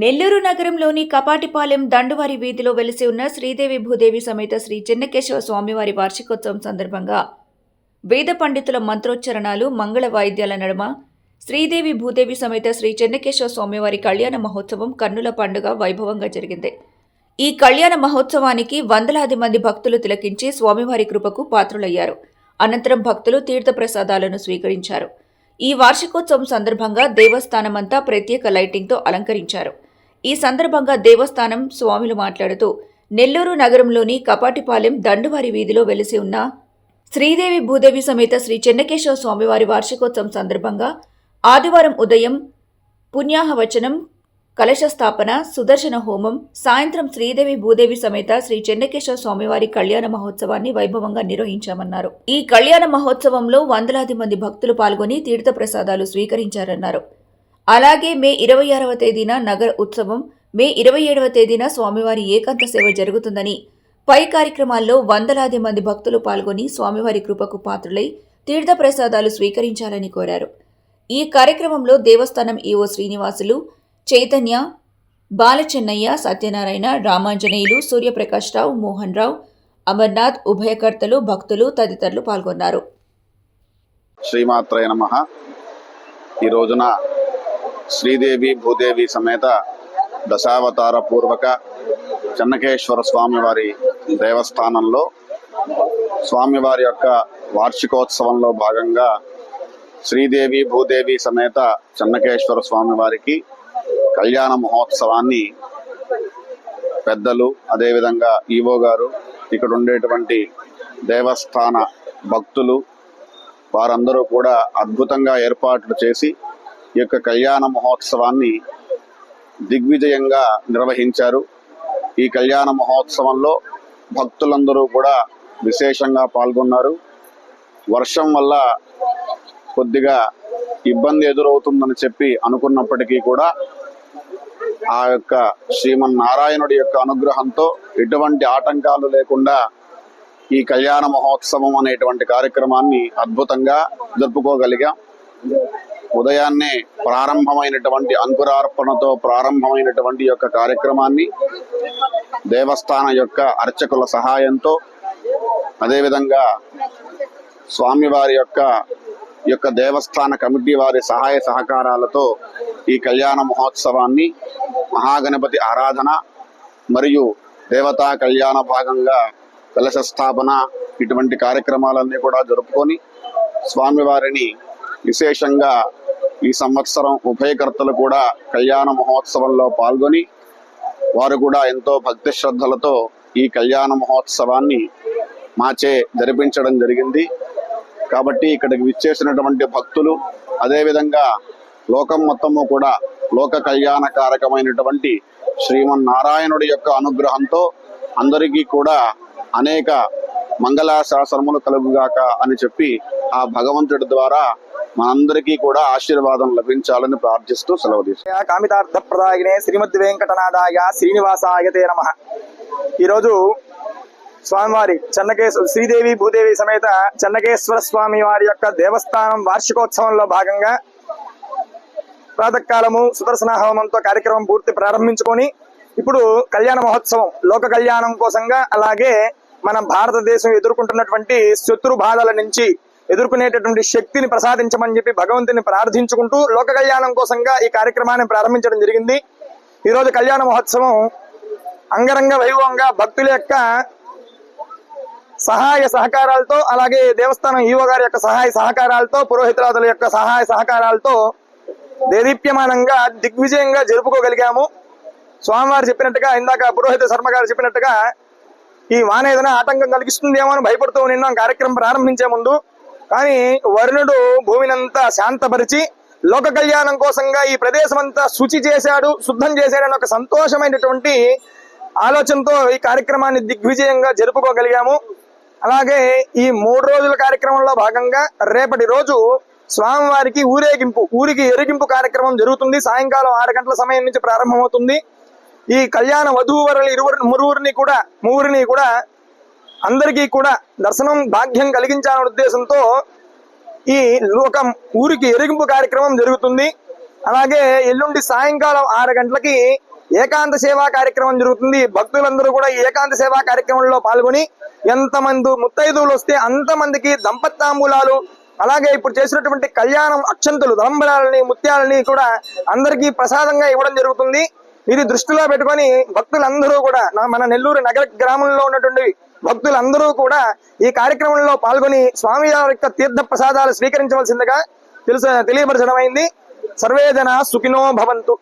నెల్లూరు నగరంలోని కపాటిపాలెం దండువారి వీధిలో వెలిసి ఉన్న శ్రీదేవి భూదేవి సమేత శ్రీ చెన్నకేశవ స్వామివారి వార్షికోత్సవం సందర్భంగా వేద పండితుల మంత్రోచ్చరణాలు మంగళ వాయిద్యాల నడుమ శ్రీదేవి భూదేవి సమేత శ్రీ చెన్నకేశవ స్వామివారి కళ్యాణ మహోత్సవం కన్నుల పండుగ వైభవంగా జరిగింది. ఈ కళ్యాణ మహోత్సవానికి వందలాది మంది భక్తులు తిలకించి స్వామివారి కృపకు పాత్రులయ్యారు. అనంతరం భక్తులు తీర్థప్రసాదాలను స్వీకరించారు. ఈ వార్షికోత్సవం సందర్భంగా దేవస్థానమంతా ప్రత్యేక లైటింగ్తో అలంకరించారు. ఈ సందర్భంగా దేవస్థానం స్వాములు మాట్లాడుతూ నెల్లూరు నగరంలోని కపాటిపాలెం దండువారి వీధిలో వెలిసి ఉన్న శ్రీదేవి భూదేవి సమేత శ్రీ చెన్నకేశవ స్వామివారి వార్షికోత్సవం సందర్భంగా ఆదివారం ఉదయం పుణ్యాహవచనం కలశ స్థాపన సుదర్శన హోమం సాయంత్రం శ్రీదేవి భూదేవి సమేత శ్రీ చెన్నకేశవ స్వామివారి కళ్యాణ మహోత్సవాన్ని వైభవంగా నిర్వహించామన్నారు. ఈ కళ్యాణ మహోత్సవంలో వందలాది మంది భక్తులు పాల్గొని తీర్థప్రసాదాలు స్వీకరించారన్నారు. అలాగే మే ఇరవై ఆరవ తేదీన నగర ఉత్సవం మే ఇరవై ఏడవ తేదీన స్వామివారి ఏకాంత సేవ జరుగుతుందని. పై కార్యక్రమాల్లో వందలాది మంది భక్తులు పాల్గొని స్వామివారి కృపకు పాత్రులై తీర్థప్రసాదాలు స్వీకరించాలని కోరారు. ఈ కార్యక్రమంలో దేవస్థానం ఈవో శ్రీనివాసులు చైతన్య బాలచెన్నయ్య సత్యనారాయణ రామాంజనేయులు సూర్యప్రకాష్ రావు మోహన్ రావు అమర్నాథ్ ఉభయకర్తలు భక్తులు తదితరులు పాల్గొన్నారు. శ్రీమాత్రయ నమ. ఈ రోజున శ్రీదేవి భూదేవి సమేత దశావతార పూర్వక చెన్నకేశ్వర స్వామివారి దేవస్థానంలో స్వామివారి యొక్క వార్షికోత్సవంలో భాగంగా శ్రీదేవి భూదేవి సమేత చెన్నకేశ్వర స్వామివారికి కళ్యాణ మహోత్సవాన్ని పెద్దలు అదేవిధంగా ఈవో గారు ఇక్కడ ఉండేటువంటి దేవస్థాన భక్తులు వారందరూ కూడా అద్భుతంగా ఏర్పాట్లు చేసి యొక్క కళ్యాణ మహోత్సవాన్ని దిగ్విజయంగా నిర్వహించారు. ఈ కళ్యాణ మహోత్సవంలో భక్తులందరూ కూడా విశేషంగా పాల్గొన్నారు. వర్షం వల్ల కొద్దిగా ఇబ్బంది ఎదురవుతుందని చెప్పి అనుకున్నప్పటికీ కూడా ఆ యొక్క శ్రీమన్నారాయణుడి యొక్క అనుగ్రహంతో ఎటువంటి ఆటంకాలు లేకుండా ఈ కళ్యాణ మహోత్సవం అనేటువంటి కార్యక్రమాన్ని అద్భుతంగా జరుపుకోగలిగాం. ఉదయాన్నే ప్రారంభమైనటువంటి అంకురార్పణతో ప్రారంభమైనటువంటి యొక్క కార్యక్రమాన్ని దేవస్థాన యొక్క అర్చకుల సహాయంతో అదేవిధంగా స్వామివారి యొక్క యొక్క దేవస్థాన కమిటీ వారి సహాయ సహకారాలతో ఈ కళ్యాణ మహోత్సవాన్ని మహాగణపతి ఆరాధన మరియు దేవతా కళ్యాణ భాగంగా కలశ స్థాపన ఇటువంటి కార్యక్రమాలన్నీ కూడా జరుపుకొని స్వామివారిని విశేషంగా ఈ సంవత్సరం ఉభయకర్తలు కూడా కళ్యాణ మహోత్సవంలో పాల్గొని వారు కూడా ఎంతో భక్తి శ్రద్ధలతో ఈ కళ్యాణ మహోత్సవాన్ని మాచే జరిపించడం జరిగింది. కాబట్టి ఇక్కడికి విచ్చేసినటువంటి భక్తులు అదేవిధంగా లోకం మొత్తము కూడా లోక కళ్యాణకారకమైనటువంటి శ్రీమన్నారాయణుడి యొక్క అనుగ్రహంతో అందరికీ కూడా అనేక మంగళాశాసనములు కలుగుగాక అని చెప్పి ఆ భగవంతుడి ద్వారా మనందరికీ కూడా ఆశీర్వాదం లభించాలని ప్రార్థిస్తూ సెలవు తీసుకు కామితార్థ ప్రదాయనే శ్రీమద్ వెంకటనాథాయ శ్రీనివాసాయ తే నమ. ఈరోజు స్వామివారి చెన్నకేశ్వర శ్రీదేవి భూదేవి సమేత చెన్నకేశ్వర స్వామి వారి యొక్క దేవస్థానం వార్షికోత్సవంలో భాగంగా ప్రాతకాలము సుదర్శన హోమంతో కార్యక్రమం పూర్తి ప్రారంభించుకొని ఇప్పుడు కళ్యాణ మహోత్సవం లోక కళ్యాణం కోసంగా అలాగే మన భారతదేశం ఎదుర్కొంటున్నటువంటి శత్రు బాధల నుంచి ఎదుర్కొనేటటువంటి శక్తిని ప్రసాదించమని చెప్పి భగవంతుని ప్రార్థించుకుంటూ లోక కళ్యాణం కోసంగా ఈ కార్యక్రమాన్ని ప్రారంభించడం జరిగింది. ఈరోజు కళ్యాణ మహోత్సవం అంగరంగ వైభవంగా భక్తుల యొక్క సహాయ సహకారాలతో అలాగే దేవస్థానం ఈవో గారి యొక్క సహాయ సహకారాలతో పురోహితురాదుల యొక్క సహాయ సహకారాలతో దేదీప్యమానంగా దిగ్విజయంగా జరుపుకోగలిగాము. స్వామివారు చెప్పినట్టుగా ఇందాక పురోహిత శర్మ గారు చెప్పినట్టుగా ఈ వాన ఏదైనా ఆటంకం కలిగిస్తుందేమో అని భయపడుతూ నిన్నాం. కార్యక్రమం ప్రారంభించే ముందు కానీ వరుణుడు భూమినంతా శాంతపరిచి లోక కళ్యాణం కోసంగా ఈ ప్రదేశం అంతా శుచి చేశాడు శుద్ధం చేశాడని ఒక సంతోషమైనటువంటి ఆలోచనతో ఈ కార్యక్రమాన్ని దిగ్విజయంగా జరుపుకోగలిగాము. అలాగే ఈ మూడు రోజుల కార్యక్రమంలో భాగంగా రేపటి రోజు స్వామివారికి ఊరేగింపు ఊరికి ఎరిగింపు కార్యక్రమం జరుగుతుంది. సాయంకాలం ఆరు గంటల సమయం నుంచి ప్రారంభమవుతుంది. ఈ కళ్యాణ వధూవరులు ఇరువురు మురువురిని కూడా మూవురిని కూడా అందరికీ కూడా దర్శనం భాగ్యం కలిగించాలనే ఉద్దేశంతో ఈ లోకం ఊరికి ఎరిగింపు కార్యక్రమం జరుగుతుంది. అలాగే ఎల్లుండి సాయంకాలం ఆరు గంటలకి ఏకాంత సేవా కార్యక్రమం జరుగుతుంది. భక్తులందరూ కూడా ఈ ఏకాంత సేవా కార్యక్రమంలో పాల్గొని ఎంతమంది ముత్తైదువులు వస్తే అంతమందికి దంపత్తాంబూలాలు అలాగే ఇప్పుడు చేసినటువంటి కళ్యాణం అక్షంతులు తలంబరాలని ముత్యాలని కూడా అందరికీ ప్రసాదంగా ఇవ్వడం జరుగుతుంది. ఇది దృష్టిలో పెట్టుకొని భక్తులందరూ కూడా మన నెల్లూరు నగర గ్రామంలో ఉన్నటువంటి భక్తులందరూ కూడా ఈ కార్యక్రమంలో పాల్గొని స్వామి యొక్క తీర్థ ప్రసాదాలు స్వీకరించవలసిందిగా తెలుసు తెలియపరచడం అయింది సర్వే సుఖినో భవంతు.